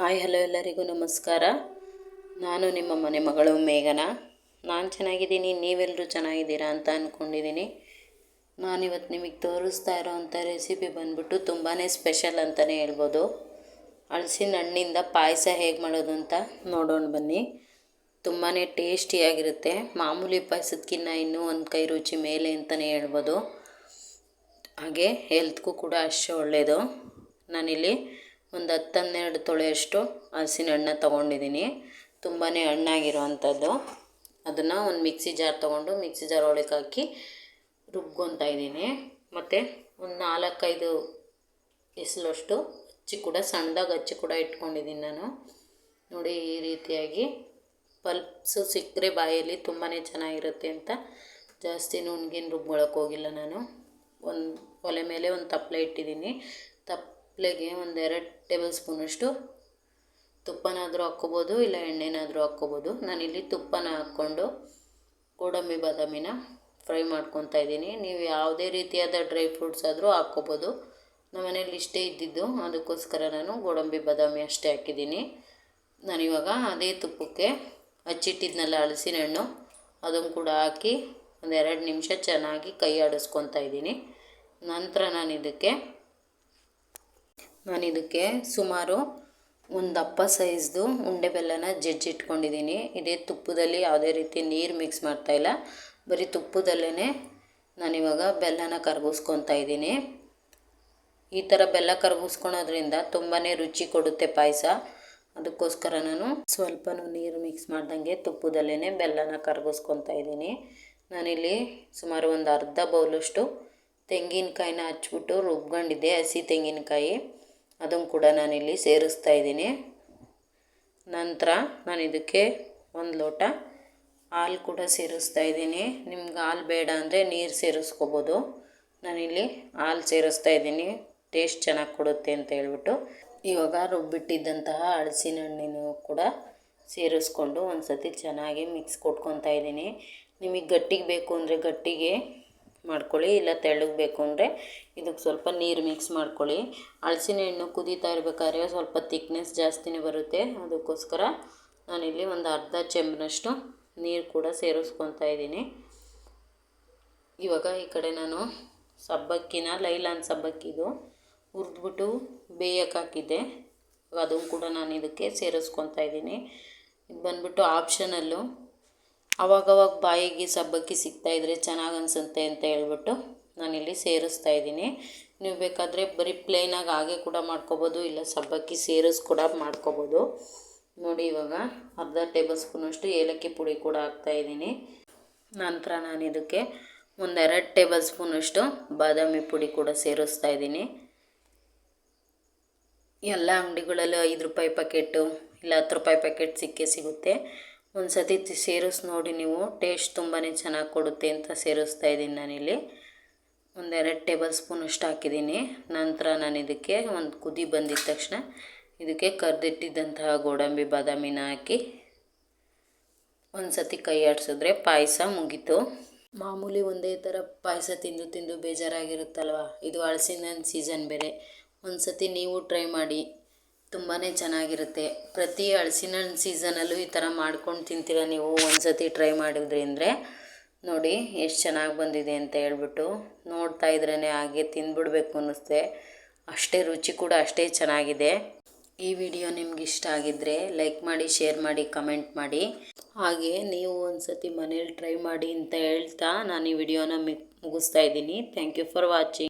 Hi, hello ಎಲ್ಲರಿಗೂ ನಮಸ್ಕಾರ. ನಾನು ನಿಮ್ಮ ಮನೆ ಮಗಳು ಮೇಘನ. ನಾನು ಚೆನ್ನಾಗಿದ್ದೀನಿ ನೀವೆಲ್ಲರೂ ಚೆನ್ನಾಗಿದ್ದೀರಾ ಅಂತ ಅಂದ್ಕೊಂಡಿದ್ದೀನಿ ನಾನಿವತ್ತು ನಿಮಗೆ ತೋರಿಸ್ತಾ ಇರೋವಂಥ ರೆಸಿಪಿ ಬಂದ್ಬಿಟ್ಟು ತುಂಬಾ ಸ್ಪೆಷಲ್ ಅಂತಲೇ ಹೇಳ್ಬೋದು. ಹಲಸಿನ ಹಣ್ಣಿಂದ ಪಾಯಸ ಹೇಗೆ ಮಾಡೋದು ಅಂತ ನೋಡೋಣ ಬನ್ನಿ. ತುಂಬಾ ಟೇಸ್ಟಿಯಾಗಿರುತ್ತೆ ಮಾಮೂಲಿ ಪಾಯಸದಕ್ಕಿಂತ ಇನ್ನೂ ಒಂದು ಕೈ ರುಚಿ ಮೇಲೆ ಅಂತಲೇ ಹೇಳ್ಬೋದು. ಹಾಗೆ, ಹೆಲ್ತ್ಗೂ ಕೂಡ ಅಷ್ಟೇ ಒಳ್ಳೆಯದು ನಾನಿಲ್ಲಿ ಒಂದು ಹತ್ತು ಹನ್ನೆರಡು ತೊಳೆಯಷ್ಟು ಹಲಸಿನ ಹಣ್ಣು ತೊಗೊಂಡಿದ್ದೀನಿ. ತುಂಬಾ ಹಣ್ಣಾಗಿರುವಂಥದ್ದು. ಅದನ್ನು ಒಂದು ಮಿಕ್ಸಿ ಜಾರ್ ತೊಗೊಂಡು ಮಿಕ್ಸಿ ಜಾರ್ ಒಳಗೆ ಹಾಕಿ ರುಬ್ಕೊತಾ ಇದ್ದೀನಿ. ಮತ್ತು ಒಂದು ನಾಲ್ಕೈದು ಬಿಸಿಲಷ್ಟು ಹಚ್ಚಿ ಕೂಡ, ಸಣ್ಣದಾಗಿ ಹಚ್ಚಿ ಕೂಡ ಇಟ್ಕೊಂಡಿದ್ದೀನಿ ನಾನು. ನೋಡಿ ಈ ರೀತಿಯಾಗಿ ಪಲ್ಪ್ಸು ಸಿಕ್ಕರೆ ಬಾಯಲ್ಲಿ ತುಂಬಾ ಚೆನ್ನಾಗಿರುತ್ತೆ ಅಂತ. ಜಾಸ್ತಿ ನುಣ್ಗೇನು ರುಬ್ಕೊಳಕ್ಕೆ ಹೋಗಿಲ್ಲ ನಾನು. ಒಂದು ಒಲೆ ಮೇಲೆ ಒಂದು ತಪ್ಪಲೆ ಇಟ್ಟಿದ್ದೀನಿ. ತಪ್ಪಲೆಗೆ ಒಂದೆರಡು ಟೇಬಲ್ ಸ್ಪೂನಷ್ಟು ತುಪ್ಪನಾದರೂ ಹಾಕ್ಕೋಬೋದು, ಇಲ್ಲ ಎಣ್ಣೆನಾದರೂ ಹಾಕ್ಕೋಬೋದು. ನಾನಿಲ್ಲಿ ತುಪ್ಪನ ಹಾಕ್ಕೊಂಡು ಗೋಡಂಬಿ ಬಾದಾಮಿನ ಫ್ರೈ ಮಾಡ್ಕೊತಾ ಇದ್ದೀನಿ. ನೀವು ಯಾವುದೇ ರೀತಿಯಾದ ಡ್ರೈ ಫ್ರೂಟ್ಸ್ ಆದರೂ ಹಾಕ್ಕೋಬೋದು. ನಮ್ಮ ಮನೇಲಿ ಇಷ್ಟೇ ಇದ್ದಿದ್ದು, ಅದಕ್ಕೋಸ್ಕರ ನಾನು ಗೋಡಂಬಿ ಬಾದಾಮಿ ಅಷ್ಟೇ ಹಾಕಿದ್ದೀನಿ. ನಾನಿವಾಗ ಅದೇ ತುಪ್ಪಕ್ಕೆ ಹಚ್ಚಿಟ್ಟಿದ್ನಲ್ಲ ಅಳಸಿನ ಹಣ್ಣು ಅದನ್ನು ಕೂಡ ಹಾಕಿ ಒಂದೆರಡು ನಿಮಿಷ ಚೆನ್ನಾಗಿ ಕೈ ಆಡಿಸ್ಕೊತಾ ಇದ್ದೀನಿ. ನಂತರ ನಾನು ಇದಕ್ಕೆ ನಾನು ಇದಕ್ಕೆ ಸುಮಾರು ಒಂದು ಅಪ್ಪ ಸೈಜ್ದು ಉಂಡೆ ಬೆಲ್ಲನ ಜಜ್ಜಿಟ್ಕೊಂಡಿದ್ದೀನಿ ಇದೇ ತುಪ್ಪದಲ್ಲಿ ಯಾವುದೇ ರೀತಿ ನೀರು ಮಿಕ್ಸ್ ಮಾಡ್ತಾ ಇಲ್ಲ. ಬರೀ ತುಪ್ಪದಲ್ಲೇ ನಾನಿವಾಗ ಬೆಲ್ಲನ ಕರಗಿಸ್ಕೊತಾ ಇದ್ದೀನಿ. ಈ ಥರ ಬೆಲ್ಲ ಕರಗಿಸ್ಕೊಳೋದ್ರಿಂದ ತುಂಬಾ ರುಚಿ ಕೊಡುತ್ತೆ ಪಾಯಸ. ಅದಕ್ಕೋಸ್ಕರ ನಾನು ಸ್ವಲ್ಪನೂ ನೀರು ಮಿಕ್ಸ್ ಮಾಡ್ದಂಗೆ ತುಪ್ಪದಲ್ಲೇ ಬೆಲ್ಲನ ಕರಗಿಸ್ಕೊತಾ ಇದ್ದೀನಿ. ನಾನಿಲ್ಲಿ ಸುಮಾರು ಒಂದು ಅರ್ಧ ಬೌಲಷ್ಟು ತೆಂಗಿನಕಾಯಿನ ಹಚ್ಬಿಟ್ಟು ರುಬ್ಕೊಂಡಿದ್ದೆ ಹಸಿ ತೆಂಗಿನಕಾಯಿ. ಅದನ್ನು ಕೂಡ ನಾನಿಲ್ಲಿ ಸೇರಿಸ್ತಾ ಇದ್ದೀನಿ. ನಂತರ ನಾನು ಇದಕ್ಕೆ ಒಂದು ಲೋಟ ಹಾಲು ಕೂಡ ಸೇರಿಸ್ತಾ ಇದ್ದೀನಿ. ನಿಮ್ಗೆ ಹಾಲು ಬೇಡ ಅಂದರೆ ನೀರು ಸೇರಿಸ್ಕೋಬೋದು. ನಾನಿಲ್ಲಿ ಹಾಲು ಸೇರಿಸ್ತಾ ಇದ್ದೀನಿ. ಟೇಸ್ಟ್ ಚೆನ್ನಾಗಿ ಕೊಡುತ್ತೆ ಅಂತ ಹೇಳ್ಬಿಟ್ಟು. ಇವಾಗ ರುಬ್ಬಿಟ್ಟಿದ್ದಂತಹ ಹಳಸಿನ ಹಣ್ಣಿನೂ ಕೂಡ ಸೇರಿಸ್ಕೊಂಡು ಒಂದು ಸತಿ ಚೆನ್ನಾಗಿ ಮಿಕ್ಸ್ ಕೊಟ್ಕೊತಾ ಇದ್ದೀನಿ. ನಿಮಗೆ ಗಟ್ಟಿಗೆ ಬೇಕು ಅಂದರೆ ಗಟ್ಟಿಗೆ ಮಾಡ್ಕೊಳ್ಳಿ, ಇಲ್ಲ ತೆಳ್ಳಗೆ ಬೇಕು ಅಂದರೆ ಇದಕ್ಕೆ ಸ್ವಲ್ಪ ನೀರು ಮಿಕ್ಸ್ ಮಾಡ್ಕೊಳ್ಳಿ. ಹಲಸಿನ ಹಣ್ಣು ಕುದೀತಾ ಇರಬೇಕಾದ್ರೆ ಸ್ವಲ್ಪ ತಿಕ್ನೆಸ್ ಜಾಸ್ತಿನೇ ಬರುತ್ತೆ. ಅದಕ್ಕೋಸ್ಕರ ನಾನಿಲ್ಲಿ ಒಂದು ಅರ್ಧ ಚೆಂಬಿನಷ್ಟು ನೀರು ಕೂಡ ಸೇರಿಸ್ಕೊತಾ ಇದ್ದೀನಿ. ಇವಾಗ ಈ ಕಡೆ ನಾನು ಸಬ್ಬಕ್ಕಿನ ಲೈಲಾನ್ ಸಬ್ಬಕ್ಕಿದು ಹುರಿದ್ಬಿಟ್ಟು ಬೇಯಕ್ಕೆ ಹಾಕಿದ್ದೆ. ಅದನ್ನು ಕೂಡ ನಾನು ಇದಕ್ಕೆ ಸೇರಿಸ್ಕೊತಾ ಇದ್ದೀನಿ. ಇದು ಬಂದ್ಬಿಟ್ಟು ಆಪ್ಷನಲ್ಲು ಅವಾಗವಾಗ ಬಾಯಿಗೆ ಸಬ್ಬಕ್ಕಿ ಸಿಗ್ತಾ ಇದ್ದರೆ ಚೆನ್ನಾಗಿ ಅನಿಸುತ್ತೆ ಅಂತ ಹೇಳ್ಬಿಟ್ಟು ನಾನಿಲ್ಲಿ ಸೇರಿಸ್ತಾ ಇದ್ದೀನಿ. ನೀವು ಬೇಕಾದರೆ ಬರೀ ಪ್ಲೇನಾಗಿ ಹಾಗೆ ಕೂಡ ಮಾಡ್ಕೊಬೋದು, ಇಲ್ಲ ಸಬ್ಬಕ್ಕಿ ಸೇರಿಸ್ ಕೂಡ ಮಾಡ್ಕೊಬೋದು. ನೋಡಿ ಇವಾಗ ಅರ್ಧ ಟೇಬಲ್ ಸ್ಪೂನಷ್ಟು ಏಲಕ್ಕಿ ಪುಡಿ ಕೂಡ ಹಾಕ್ತಾಯಿದ್ದೀನಿ ನಂತರ ನಾನು ಇದಕ್ಕೆ ಒಂದೆರಡು ಟೇಬಲ್ ಸ್ಪೂನಷ್ಟು ಬಾದಾಮಿ ಪುಡಿ ಕೂಡ ಸೇರಿಸ್ತಾ ಇದ್ದೀನಿ. ಎಲ್ಲ ಅಂಗಡಿಗಳಲ್ಲೂ ಐದು ರೂಪಾಯಿ ಪ್ಯಾಕೆಟು ಇಲ್ಲ ಹತ್ತು ರೂಪಾಯಿ ಪ್ಯಾಕೆಟ್ ಸಿಕ್ಕೇ ಸಿಗುತ್ತೆ. ಒಂದು ಸತಿ ಸೇರಿಸಿ ನೋಡಿ ನೀವು. ಟೇಸ್ಟ್ ತುಂಬಾ ಚೆನ್ನಾಗಿ ಕೊಡುತ್ತೆ ಅಂತ ಸೇರಿಸ್ತಾ ಇದ್ದೀನಿ ನಾನಿಲ್ಲಿ. ಒಂದೆರಡು ಟೇಬಲ್ ಸ್ಪೂನ್ ಅಷ್ಟು ಹಾಕಿದ್ದೀನಿ. ನಂತರ ನಾನು ಇದಕ್ಕೆ ಒಂದು ಕುದಿ ಬಂದಿದ ತಕ್ಷಣ ಇದಕ್ಕೆ ಕರೆದಿಟ್ಟಿದ್ದಂತಹ ಗೋಡಂಬಿ, ಬಾದಾಮಿನ ಹಾಕಿ ಒಂದು ಸತಿ ಕೈ ಆಡಿಸಿದ್ರೆ ಪಾಯಸ ಮುಗೀತು. ಮಾಮೂಲಿ ಒಂದೇ ಥರ ಪಾಯಸ ತಿಂದು ತಿಂದು ಬೇಜಾರಾಗಿರುತ್ತಲ್ವ? ಇದು ಹಳಸಿನ ಸೀಸನ್ ಬೇರೆ. ಒಂದು ಸತಿ ನೀವು ಟ್ರೈ ಮಾಡಿ. ತುಂಬಾ ಚೆನ್ನಾಗಿರುತ್ತೆ. ಪ್ರತಿ ಹಲಸಿನ ಹಣ್ಣು ಸೀಸನಲ್ಲೂ ಈ ಥರ ಮಾಡ್ಕೊಂಡು ತಿಂತೀರ ನೀವು? ಒಂದು ಸತಿ ಟ್ರೈ ಮಾಡಿದ್ರಿ ನೋಡಿ, ಎಷ್ಟು ಚೆನ್ನಾಗಿ ಬಂದಿದೆ ಅಂತ ಹೇಳ್ಬಿಟ್ಟು ನೋಡ್ತಾ ಇದ್ರೇ ಹಾಗೆ ತಿಂದ್ಬಿಡ್ಬೇಕು ಅನ್ನಿಸ್ತೆ. ಅಷ್ಟೇ ರುಚಿ ಕೂಡ ಅಷ್ಟೇ ಚೆನ್ನಾಗಿದೆ. ಈ ವಿಡಿಯೋ ನಿಮ್ಗೆ ಇಷ್ಟ ಆಗಿದ್ದರೆ ಲೈಕ್ ಮಾಡಿ, ಶೇರ್ ಮಾಡಿ, ಕಮೆಂಟ್ ಮಾಡಿ. ಹಾಗೆ ನೀವು ಒಂದು ಸತಿ ಮನೇಲಿ ಟ್ರೈ ಮಾಡಿ ಅಂತ ಹೇಳ್ತಾ ನಾನು ಈ ವಿಡಿಯೋನ ಮುಗಿಸ್ತಾ ಇದ್ದೀನಿ. Thank you for watching